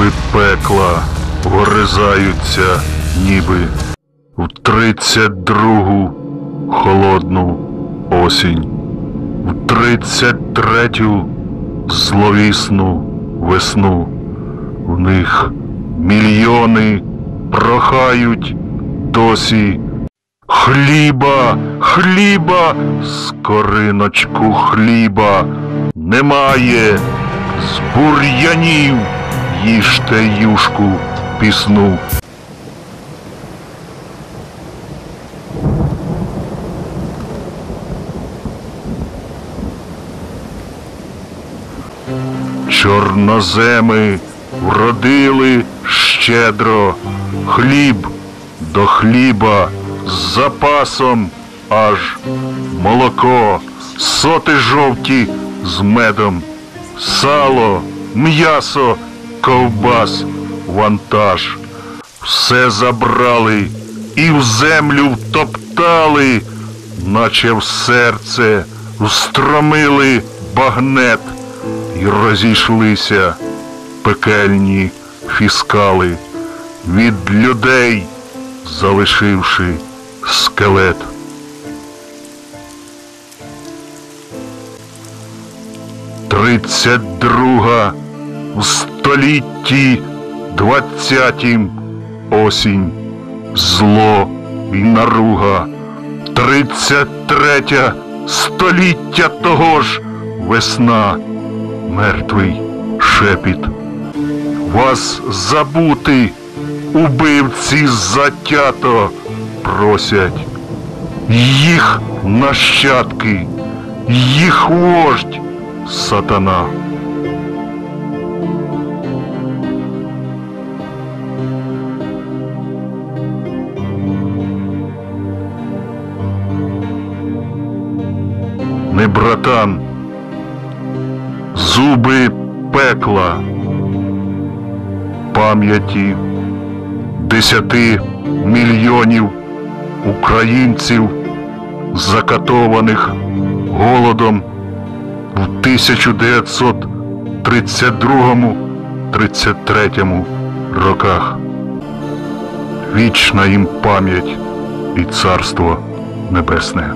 Зуби пекла вгризаються, ніби в тридцять другу холодну осінь, в тридцять третю зловісну весну. В них мільйони прохають досі хліба, хліба, скориночку хліба немає, з бур'янів їжте юшку пісну. Чорноземи вродили щедро, хліб до хліба з запасом аж молоко, соти жовті з медом, сало, м'ясо, ковбас, вантаж. Все забрали і в землю втоптали, наче в серце встромили багнет і розійшлися пекельні фіскали від людей, залишивши скелет. Тридцять друга в столітті двадцятім осінь, зло і наруга. Тридцять третя століття того ж весна, мертвий шепіт. Вас забути, убивці затято просять. Їх нащадки, їх вождь сатана. Не братан, зуби пекла, пам'яті десяти мільйонів українців, закатованих голодом в 1932-33 роках. Вічна їм пам'ять і царство небесне.